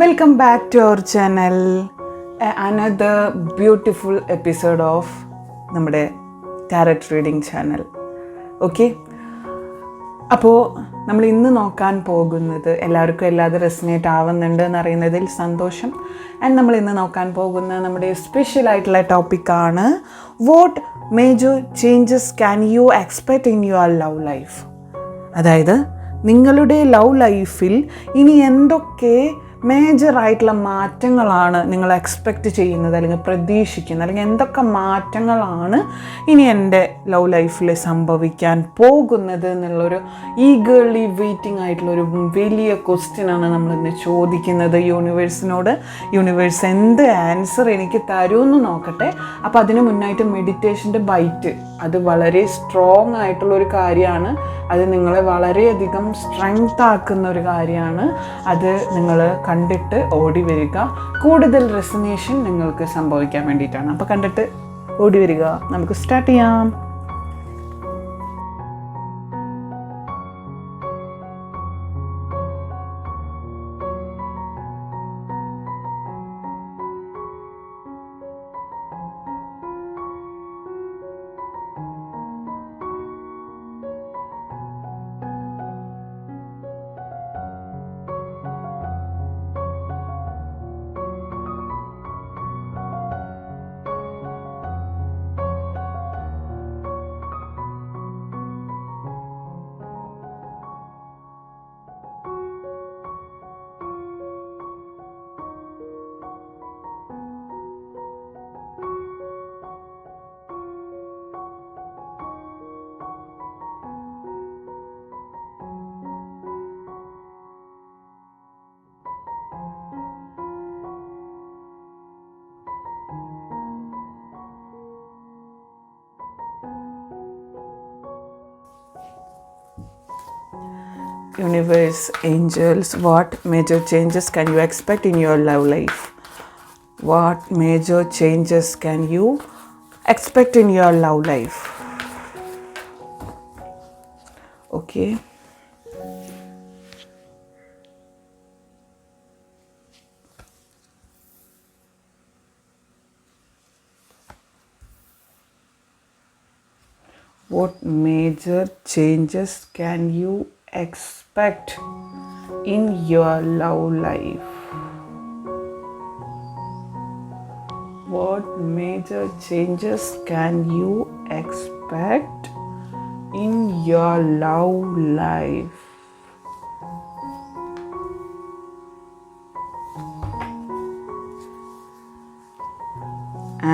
Welcome back to our channel another beautiful episode of നമ്മുടെ tarot reading channel okay അപ്പോൾ നമ്മൾ ഇന്ന് നോക്കാൻ പോകുന്നത് എല്ലാവർക്കും എല്ലാത് റെസിനേറ്റ് ആവുന്നുണ്ട് എന്നറിയുന്നതിൽ സന്തോഷം. ആൻഡ് നമ്മൾ ഇന്ന് നോക്കാൻ പോകുന്ന നമ്മുടെ സ്പെഷ്യൽ ആയിട്ടുള്ള ടോപ്പിക്കാണ് what major changes can you expect in your love life അതായത് നിങ്ങളുടെ ലവ് ലൈഫിൽ ഇനി എന്തൊക്കെ മേജർ ആയിട്ടുള്ള മാറ്റങ്ങളാണ് നിങ്ങൾ എക്സ്പെക്റ്റ് ചെയ്യുന്നത് അല്ലെങ്കിൽ പ്രതീക്ഷിക്കുന്നത്. അല്ലെങ്കിൽ എന്തൊക്കെ മാറ്റങ്ങളാണ് ഇനി എന്റെ ലവ് ലൈഫിൽ സംഭവിക്കാൻ പോകുന്നത് എന്നുള്ളൊരു ഈഗേർലി വെയിറ്റിംഗ് ആയിട്ടുള്ളൊരു വലിയ ക്വസ്റ്റ്യനാണ് നമ്മൾ ഇന്ന് ചോദിക്കുന്നത്. യൂണിവേഴ്സിനോട് യൂണിവേഴ്സ് എന്ത് ആൻസർ എനിക്ക് തരുമെന്ന് നോക്കട്ടെ. അപ്പോൾ അതിന് മുന്നായിട്ട് മെഡിറ്റേഷന്റെ ബൈറ്റ് അത് വളരെ സ്ട്രോങ് ആയിട്ടുള്ള ഒരു കാര്യമാണ്. അത് നിങ്ങളെ വളരെയധികം സ്ട്രെങ്ത് ആക്കുന്ന ഒരു കാര്യമാണ്. അത് നിങ്ങൾ കണ്ടിട്ട് ഓടി വരിക. കൂടുതൽ റെസിനേഷൻ നിങ്ങൾക്ക് സംഭവിക്കാൻ വേണ്ടിയിട്ടാണ്. അപ്പോൾ കണ്ടിട്ട് ഓടി വരിക. നമുക്ക് സ്റ്റാർട്ട് ചെയ്യാം. Universe angels what major changes can you expect in your love life? What major changes can you expect in your love life? Okay. What major changes can you expect in your love life? What major changes can you expect in your love life?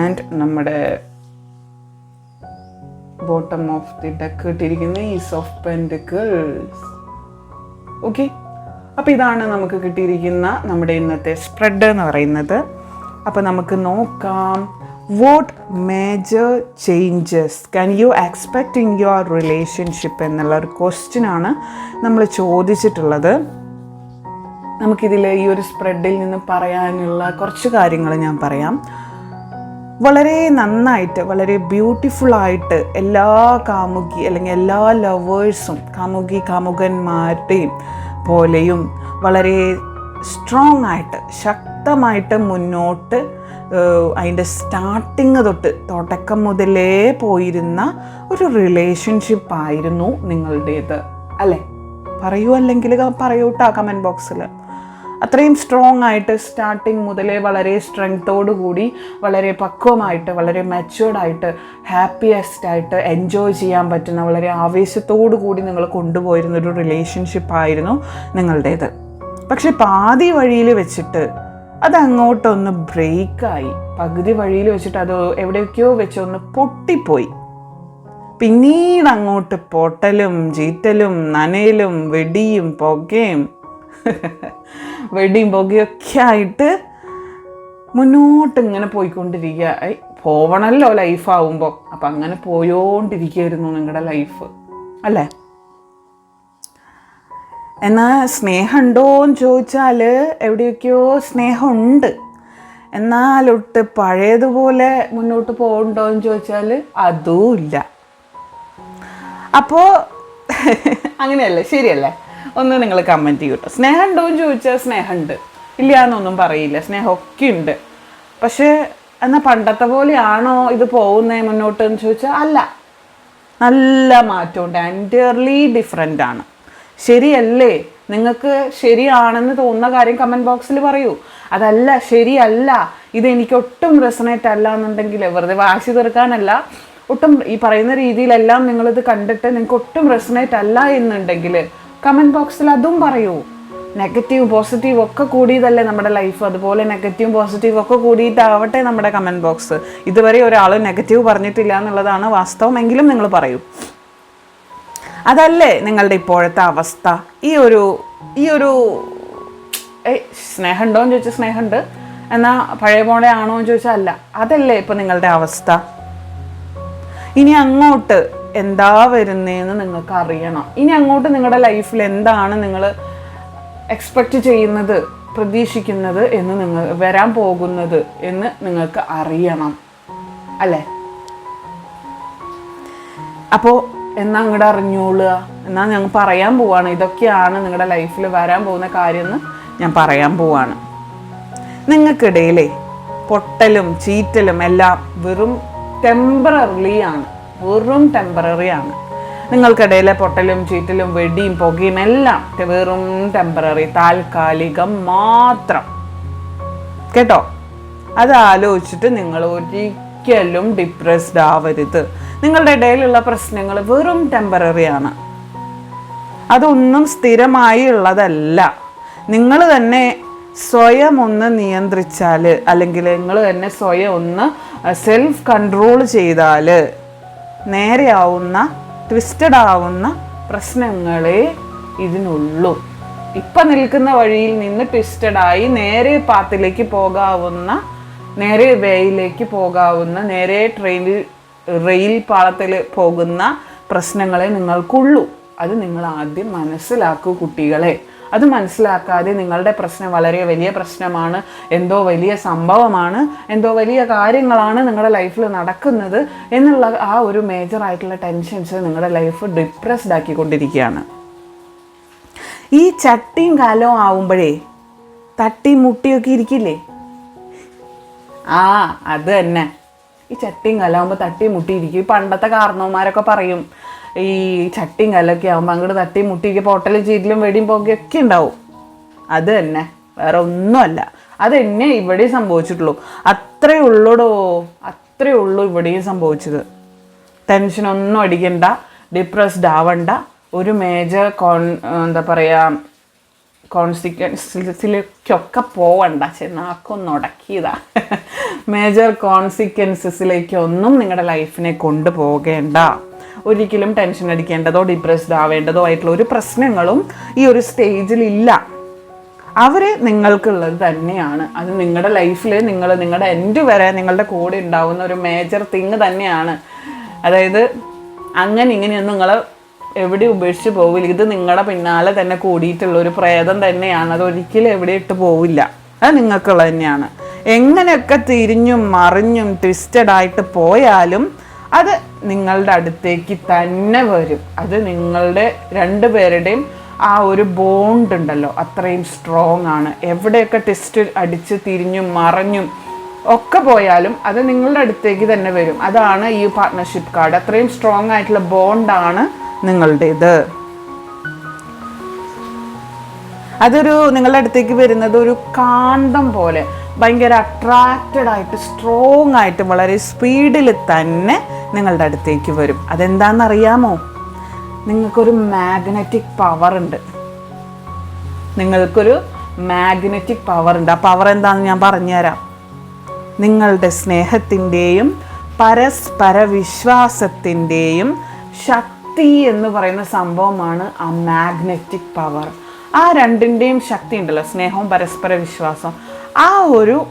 And നമ്മുടെ Bottom of the deck ഇട്ടിരിക്കുന്ന is of pentacles okay അപ്പോൾ ഇതാണ് നമുക്ക് കിട്ടിയിരിക്കുന്ന നമ്മുടെ ഇന്നത്തെ spread എന്ന് പറയുന്നത്. അപ്പോൾ നമുക്ക് നോക്കാം. What major changes can you expect in your relationship എന്നുള്ള ഒരു ക്വസ്റ്റ്യൻ ആണ് നമ്മൾ ചോദിച്ചിട്ടുള്ളത്. നമുക്കിതിൽ ഈ ഒരു സ്പ്രെഡിൽ നിന്ന് പറയാനുള്ള കുറച്ച് കാര്യങ്ങൾ ഞാൻ പറയാം. വളരെ നന്നായിട്ട് വളരെ ബ്യൂട്ടിഫുള്ളായിട്ട് എല്ലാ കാമുകി അല്ലെങ്കിൽ എല്ലാ ലവേഴ്സും കാമുകി കാമുകന്മാരുടെയും പോലെയും വളരെ സ്ട്രോങ് ആയിട്ട് ശക്തമായിട്ട് മുന്നോട്ട് അതിന്റെ സ്റ്റാർട്ടിങ് തൊട്ട് തുടക്കം മുതലേ പോയിരുന്ന ഒരു റിലേഷൻഷിപ്പ് ആയിരുന്നു നിങ്ങളുടേത്. അല്ലേ? പറയൂ അല്ലെങ്കിൽ പറയൂട്ടാ കമന്റ് ബോക്സിൽ അത്രയും സ്ട്രോങ് ആയിട്ട് സ്റ്റാർട്ടിങ് മുതലേ വളരെ കൂടി വളരെ പക്വമായിട്ട് വളരെ മെച്ചുവേർഡായിട്ട് ഹാപ്പിയസ്റ്റ് ആയിട്ട് എൻജോയ് ചെയ്യാൻ പറ്റുന്ന വളരെ ആവേശത്തോടു കൂടി നിങ്ങൾ കൊണ്ടുപോയിരുന്ന ഒരു റിലേഷൻഷിപ്പ് ആയിരുന്നു നിങ്ങളുടേത്. പക്ഷെ പാതി വഴിയിൽ വെച്ചിട്ട് അതങ്ങോട്ടൊന്ന് ബ്രേക്കായി പകുതി വഴിയിൽ വെച്ചിട്ട് അത് എവിടെയൊക്കെയോ വെച്ച് ഒന്ന് പൊട്ടിപ്പോയി. പിന്നീട് അങ്ങോട്ട് പൊട്ടലും ചീറ്റലും നനയിലും വെടിയും പുകയും വെടിയും പുകയൊക്കെ ആയിട്ട് മുന്നോട്ട് ഇങ്ങനെ പോയിക്കൊണ്ടിരിക്കുക പോവണല്ലോ ലൈഫാവുമ്പോൾ അപ്പം അങ്ങനെ പോയോണ്ടിരിക്കുകയായിരുന്നു നിങ്ങളുടെ ലൈഫ് അല്ലേ? എന്നാൽ സ്നേഹമുണ്ടോ എന്ന് ചോദിച്ചാൽ എവിടെയൊക്കെയോ സ്നേഹമുണ്ട്. എന്നാലൊട്ട് പഴയതുപോലെ മുന്നോട്ട് പോകുന്നുണ്ടോ എന്ന് ചോദിച്ചാൽ അതുമില്ല. അപ്പോൾ അങ്ങനെയല്ലേ? ശരിയല്ലേ? ഒന്ന് നിങ്ങൾ കമന്റ് ചെയ്യൂ കേട്ടോ സ്നേഹം ഉണ്ടോ എന്ന് ചോദിച്ചാൽ സ്നേഹമുണ്ട്. ഇല്ല എന്നൊന്നും പറയില്ല. സ്നേഹമൊക്കെ ഉണ്ട്. പക്ഷേ എന്നാൽ പണ്ടത്തെ പോലെയാണോ ഇത് പോകുന്നത് മുന്നോട്ട് എന്ന് ചോദിച്ചാൽ അല്ല. നല്ല മാറ്റമുണ്ട്. എന്റയർലി ഡിഫറെന്റ് ആണ്. ശരിയല്ലേ? നിങ്ങൾക്ക് ശരിയാണെന്ന് തോന്നുന്ന കാര്യം കമന്റ് ബോക്സിൽ പറയൂ. അതല്ല ശരിയല്ല. ഇത് എനിക്ക് ഒട്ടും റെസണേറ്റ് അല്ല എന്നുണ്ടെങ്കിൽ വെറുതെ വാശി തീർക്കാനല്ല. ഒട്ടും ഈ പറയുന്ന രീതിയിലെല്ലാം നിങ്ങളിത് കണ്ടിട്ട് നിങ്ങൾക്ക് ഒട്ടും റെസണേറ്റ് അല്ല എന്നുണ്ടെങ്കിൽ കമന്റ് ബോക്സിൽ അതും പറയൂ. നെഗറ്റീവ് പോസിറ്റീവ് ഒക്കെ കൂടിയതല്ലേ നമ്മുടെ ലൈഫ് അതുപോലെ നെഗറ്റീവ് പോസിറ്റീവ് ഒക്കെ കൂടിയിട്ടാവട്ടെ നമ്മുടെ കമന്റ് ബോക്സ് ഇതുവരെ ഒരാൾ നെഗറ്റീവ് പറഞ്ഞിട്ടില്ല എന്നുള്ളതാണ് വാസ്തവമെങ്കിലും നിങ്ങൾ പറയൂ. അതല്ലേ നിങ്ങളുടെ ഇപ്പോഴത്തെ അവസ്ഥ? ഈ ഒരു ഈ ഒരു സ്നേഹമുണ്ടോ എന്ന് ചോദിച്ചാൽ സ്നേഹമുണ്ട്. എന്നാൽ പഴയ പോലെ ആണോ എന്ന് ചോദിച്ചാൽ അല്ല. അതല്ലേ ഇപ്പം നിങ്ങളുടെ അവസ്ഥ? ഇനി അങ്ങോട്ട് എന്താ വരുന്നതെന്ന് നിങ്ങൾക്ക് അറിയണം ഇനി അങ്ങോട്ട് നിങ്ങളുടെ ലൈഫിൽ എന്താണ് നിങ്ങൾ എക്സ്പെക്റ്റ് ചെയ്യുന്നത് പ്രതീക്ഷിക്കുന്നത് എന്ന് നിങ്ങൾ വരാൻ പോകുന്നത് എന്ന് നിങ്ങൾക്ക് അറിയണം. അല്ലേ? അപ്പോൾ എന്നാ അങ്ങോട്ട് അറിഞ്ഞോളുക. എന്നാ ഞങ്ങൾ പറയാൻ പോവാണ്. ഇതൊക്കെയാണ് നിങ്ങളുടെ ലൈഫിൽ വരാൻ പോകുന്ന കാര്യമെന്ന് ഞാൻ പറയാൻ പോവാണ്. നിങ്ങൾക്കിടയിലെ പൊട്ടലും ചീറ്റലും എല്ലാം വെറും ടെമ്പററിലി ആണ്. വെറും ടെമ്പററി ആണ്. നിങ്ങൾക്കിടയിലെ പൊട്ടലും ചീറ്റലും വെടിയും പുകയും എല്ലാം വെറും ടെമ്പററി താൽക്കാലികം മാത്രം. കേട്ടോ? അത് ആലോചിച്ചിട്ട് നിങ്ങൾ ഒരിക്കലും ഡിപ്രസ്ഡ് ആവരുത്. നിങ്ങളുടെ ഇടയിലുള്ള പ്രശ്നങ്ങൾ വെറും ടെമ്പററി ആണ്. അതൊന്നും സ്ഥിരമായി ഉള്ളതല്ല. നിങ്ങൾ തന്നെ സ്വയം ഒന്ന് നിയന്ത്രിച്ചാൽ അല്ലെങ്കിൽ നിങ്ങൾ തന്നെ സ്വയം ഒന്ന് സെൽഫ് കൺട്രോൾ ചെയ്താൽ നേരെയാവുന്ന ട്വിസ്റ്റഡ് ആവുന്ന പ്രശ്നങ്ങളെ ഇതിനുള്ളൂ. ഇപ്പം നിൽക്കുന്ന വഴിയിൽ നിന്ന് ട്വിസ്റ്റഡ് ആയി നേരെ പാത്തിലേക്ക് പോകാവുന്ന നേരെ വേയിലേക്ക് പോകാവുന്ന നേരെ ട്രെയിനിൽ റെയിൽ പാളത്തിൽ പോകുന്ന പ്രശ്നങ്ങളെ നിങ്ങൾക്കുള്ളൂ. അത് നിങ്ങൾ ആദ്യം മനസ്സിലാക്കൂ കുട്ടികളെ. അത് മനസ്സിലാക്കാതെ നിങ്ങളുടെ പ്രശ്നം വളരെ വലിയ പ്രശ്നമാണ് എന്തോ വലിയ സംഭവമാണ് എന്തോ വലിയ കാര്യങ്ങളാണ് നിങ്ങളുടെ ലൈഫിൽ നടക്കുന്നത് എന്നുള്ള ആ ഒരു മേജർ ആയിട്ടുള്ള ടെൻഷൻസ് നിങ്ങളുടെ ലൈഫ് ഡിപ്രസ്ഡ് ആക്കിക്കൊണ്ടിരിക്കുകയാണ്. ഈ ചട്ടിയും കാലവും ആവുമ്പോഴേ തട്ടിയും മുട്ടിയൊക്കെ ഇരിക്കില്ലേ? ആ അത് തന്നെ. ഈ ചട്ടിയും കലാവുമ്പോൾ തട്ടി മുട്ടിയിരിക്കും ഈ പണ്ടത്തെ കാരണവന്മാരൊക്കെ പറയും ഈ ചട്ടിയും കല്ലൊക്കെ ആകുമ്പോൾ അങ്ങോട്ട് തട്ടി മുട്ടിയൊക്കെ പൊട്ടലും ചീറ്റിലും വെടിയും പോകുകയൊക്കെ ഉണ്ടാവും. അത് തന്നെ. വേറെ ഒന്നുമല്ല. അത് തന്നെ ഇവിടെയും സംഭവിച്ചിട്ടുള്ളൂ. അത്രേ ഉള്ളൂടോ? അത്രേ ഉള്ളൂ ഇവിടെയും സംഭവിച്ചത്. ടെൻഷനൊന്നും അടിക്കണ്ട. ഡിപ്രസ്ഡ് ആവണ്ട. ഒരു മേജർ കോൺ എന്താ പറയുക കോൺസിക്വൻസിലേക്കൊക്കെ പോവണ്ട. ചെന്നാക്കൊന്ന് ഉടക്കിയതാ. മേജർ കോൺസിക്വൻസസിലേക്കൊന്നും നിങ്ങളുടെ ലൈഫിനെ കൊണ്ടുപോകേണ്ട. ഒരിക്കലും ടെൻഷൻ അടിക്കേണ്ടതോ ഡിപ്രസ്ഡ് ആവേണ്ടതോ ആയിട്ടുള്ള ഒരു പ്രശ്നങ്ങളും ഈ ഒരു സ്റ്റേജിൽ ഇല്ല. അവർ നിങ്ങൾക്കുള്ളത് തന്നെയാണ്. അത് നിങ്ങളുടെ ലൈഫിൽ നിങ്ങൾ നിങ്ങളുടെ എൻഡ് വരെ നിങ്ങളുടെ കൂടെ ഉണ്ടാവുന്ന ഒരു മേജർ തിങ് തന്നെയാണ്. അതായത് അങ്ങനെ ഇങ്ങനെയൊന്നും നിങ്ങൾ എവിടെ ഉപേക്ഷിച്ച് പോവില്ല. ഇത് നിങ്ങളുടെ പിന്നാലെ തന്നെ കൂടിയിട്ടുള്ള ഒരു പ്രേതം തന്നെയാണ്. അത് ഒരിക്കലും എവിടെ ഇട്ട് പോവില്ല. അത് നിങ്ങൾക്കുള്ളത് തന്നെയാണ്. എങ്ങനെയൊക്കെ തിരിഞ്ഞും മറിഞ്ഞും ട്വിസ്റ്റഡ് ആയിട്ട് പോയാലും അത് നിങ്ങളുടെ അടുത്തേക്ക് തന്നെ വരും. അത് നിങ്ങളുടെ രണ്ടുപേരുടെയും ആ ഒരു ബോണ്ട് ഉണ്ടല്ലോ. അത്രയും സ്ട്രോങ് ആണ്. എവിടെയൊക്കെ ടെസ്റ്റ് അടിച്ച് തിരിഞ്ഞും മറഞ്ഞും ഒക്കെ പോയാലും അത് നിങ്ങളുടെ അടുത്തേക്ക് തന്നെ വരും. അതാണ് ഈ പാർട്ട്ണർഷിപ്പ് കാർഡ് അത്രയും സ്ട്രോങ് ആയിട്ടുള്ള ബോണ്ടാണ് നിങ്ങളുടേത്. അതൊരു നിങ്ങളുടെ അടുത്തേക്ക് വരുന്നത് ഒരു കാന്തം പോലെ. ഭയങ്കര അട്രാക്റ്റഡ് ആയിട്ട് സ്ട്രോങ് ആയിട്ട് വളരെ സ്പീഡിൽ തന്നെ നിങ്ങളുടെ അടുത്തേക്ക് വരും. അതെന്താണെന്നറിയാമോ? നിങ്ങൾക്കൊരു മാഗ്നറ്റിക് പവർ ഉണ്ട്. നിങ്ങൾക്കൊരു മാഗ്നറ്റിക് പവർ ഉണ്ട്. ആ പവർ എന്താണെന്ന് ഞാൻ പറഞ്ഞുതരാം. നിങ്ങളുടെ സ്നേഹത്തിന്റെയും പരസ്പര വിശ്വാസത്തിന്റെയും ശക്തി എന്ന് പറയുന്ന സംഭവമാണ് ആ മാഗ്നറ്റിക് പവർ ആ രണ്ടിന്റെയും ശക്തി ഉണ്ടല്ലോ സ്നേഹവും പരസ്പര വിശ്വാസവും. ആ ഒരു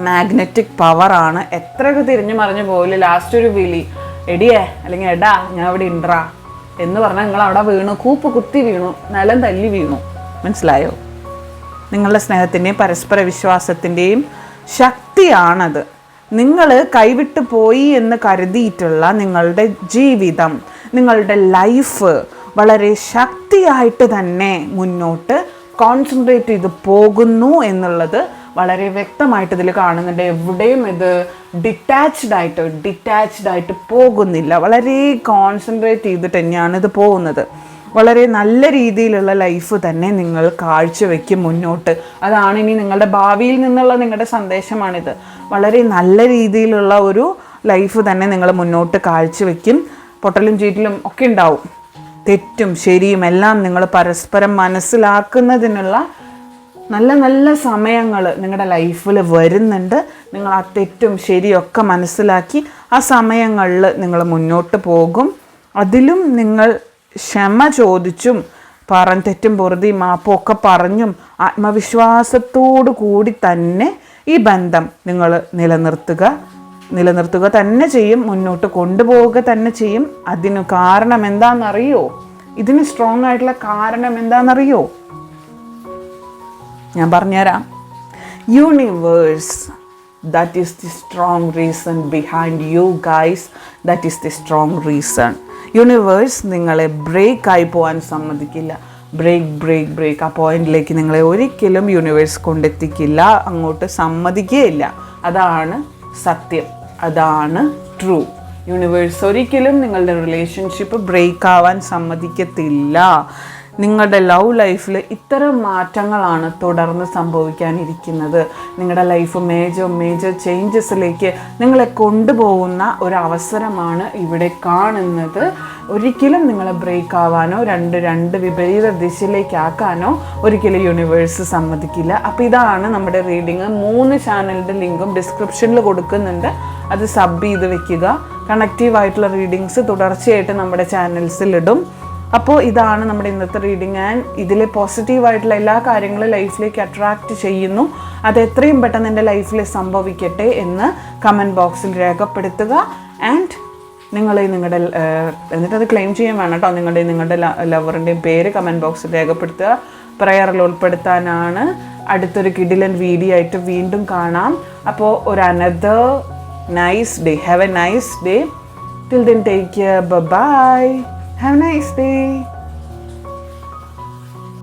മാഗ്നറ്റിക് പവറാണ് എത്രയൊക്കെ തിരിഞ്ഞു മറിഞ്ഞു പോകില്ല ലാസ്റ്റ് ഒരു വിളി എടിയേ അല്ലെങ്കിൽ എടാ ഞാൻ അവിടെ ഇൻട്രാ എന്ന് പറഞ്ഞാൽ നിങ്ങൾ അവിടെ വീണു കൂപ്പ് കുത്തി വീണു നിലം തല്ലി വീണു. മനസ്സിലായോ? നിങ്ങളുടെ സ്നേഹത്തിന്റെയും പരസ്പര വിശ്വാസത്തിന്റെയും ശക്തിയാണത്. നിങ്ങൾ കൈവിട്ട് പോയി എന്ന് കരുതിയിട്ടുള്ള നിങ്ങളുടെ ജീവിതം നിങ്ങളുടെ ലൈഫ് വളരെ ശക്തിയായിട്ട് തന്നെ മുന്നോട്ട് കോൺസെൻട്രേറ്റ് ചെയ്ത് പോകുന്നു എന്നുള്ളത് വളരെ വ്യക്തമായിട്ട് ഇതിൽ കാണുന്നുണ്ട്. എവിടെയും ഇത് ഡിറ്റാച്ച്ഡ് ആയിട്ട് ഡിറ്റാച്ച്ഡ് ആയിട്ട് പോകുന്നില്ല. വളരെ കോൺസെൻട്രേറ്റ് ചെയ്തിട്ട് തന്നെയാണ് ഇത് പോകുന്നത്. വളരെ നല്ല രീതിയിലുള്ള ലൈഫ് തന്നെ നിങ്ങൾ കാഴ്ചവെക്കും മുന്നോട്ട്. അതാണ് ഇനി നിങ്ങളുടെ ഭാവിയിൽ നിന്നുള്ള നിങ്ങളുടെ സന്ദേശമാണിത്. വളരെ നല്ല രീതിയിലുള്ള ഒരു ലൈഫ് തന്നെ നിങ്ങൾ മുന്നോട്ട് കാഴ്ചവെക്കും. പൊട്ടലും ചീറ്റിലും ഒക്കെ ഉണ്ടാവും. തെറ്റും ശരിയും എല്ലാം നിങ്ങൾ പരസ്പരം മനസ്സിലാക്കുന്നതിനുള്ള നല്ല നല്ല സമയങ്ങൾ നിങ്ങളുടെ ലൈഫിൽ വരുന്നുണ്ട്. നിങ്ങൾ ആ തെറ്റും ശരിയൊക്കെ മനസ്സിലാക്കി ആ സമയങ്ങളിൽ നിങ്ങൾ മുന്നോട്ട് പോകും. അതിലും നിങ്ങൾ ക്ഷമ ചോദിച്ചും പറഞ്ഞ തെറ്റും പൊറുതി മാപ്പും ഒക്കെ പറഞ്ഞും ആത്മവിശ്വാസത്തോടു കൂടി തന്നെ ഈ ബന്ധം നിങ്ങൾ നിലനിർത്തുക. നിലനിർത്തുക തന്നെ ചെയ്യും മുന്നോട്ട് കൊണ്ടുപോവുക തന്നെ ചെയ്യും. അതിന് കാരണം എന്താണെന്നറിയോ? ഇതിന് സ്ട്രോങ് ആയിട്ടുള്ള കാരണം എന്താണെന്നറിയോ? ഞാൻ പറഞ്ഞുതരാം. Universe that is the strong reason behind you guys that is the strong reason universe നിങ്ങളെ ബ്രേക്ക് ആയി പോകാൻ സമ്മതിക്കില്ല. ബ്രേക്ക് ബ്രേക്ക് ബ്രേക്ക് ആ പോയിന്റിലേക്ക് നിങ്ങളെ ഒരിക്കലും യൂണിവേഴ്സ് കൊണ്ടെത്തിക്കില്ല അങ്ങോട്ട് സമ്മതിക്കുകയില്ല അതാണ് സത്യം. അതാണ് ട്രൂ യൂണിവേഴ്സ് ഒരിക്കലും നിങ്ങളുടെ റിലേഷൻഷിപ്പ് ബ്രേക്ക് ആവാൻ സമ്മതിക്കത്തില്ല. നിങ്ങളുടെ ലവ് ലൈഫിൽ ഇത്തരം മാറ്റങ്ങളാണ് തുടർന്ന് സംഭവിക്കാനിരിക്കുന്നത്. നിങ്ങളുടെ ലൈഫ് മേജർ മേജർ ചേഞ്ചസിലേക്ക് നിങ്ങളെ കൊണ്ടുപോകുന്ന ഒരു അവസരമാണ് ഇവിടെ കാണുന്നത്. ഒരിക്കലും നിങ്ങളെ ബ്രേക്ക് ആവാനോ രണ്ട് രണ്ട് വിപരീത ദിശയിലേക്കാക്കാനോ ഒരിക്കലും യൂണിവേഴ്സ് സമ്മതിക്കില്ല. അപ്പോൾ ഇതാണ് നമ്മുടെ റീഡിങ് മൂന്ന് ചാനലിന്റെ ലിങ്കും ഡിസ്ക്രിപ്ഷനിൽ കൊടുക്കുന്നുണ്ട്. അത് സബ് ചെയ്ത് വെക്കുക. കണക്റ്റീവ് ആയിട്ടുള്ള റീഡിങ്സ് തുടർച്ചയായിട്ട് നമ്മുടെ ചാനൽസിൽ ഇടും. അപ്പോൾ ഇതാണ് നമ്മുടെ ഇന്നത്തെ റീഡിങ് ആൻഡ് ഇതിലെ പോസിറ്റീവായിട്ടുള്ള എല്ലാ കാര്യങ്ങളും ലൈഫിലേക്ക് അട്രാക്റ്റ് ചെയ്യുന്നു. അത് എത്രയും പെട്ടെന്ന് എന്റെ ലൈഫിൽ സംഭവിക്കട്ടെ എന്ന് കമന്റ് ബോക്സിൽ രേഖപ്പെടുത്തുക. ആൻഡ് നിങ്ങളെ നിങ്ങളുടെ എന്നിട്ടത് ക്ലെയിം ചെയ്യാൻ വേണം കേട്ടോ. നിങ്ങളുടെ നിങ്ങളുടെ ലവറിന്റെയും പേര് കമന്റ് ബോക്സിൽ രേഖപ്പെടുത്തുക. പ്രയറിൽ ഉൾപ്പെടുത്താനാണ്. അടുത്തൊരു കിഡിലൻ വീഡിയോ ആയിട്ട് വീണ്ടും കാണാം. അപ്പോൾ ഒരു another nice day have a nice day till then take care bye Have a nice day.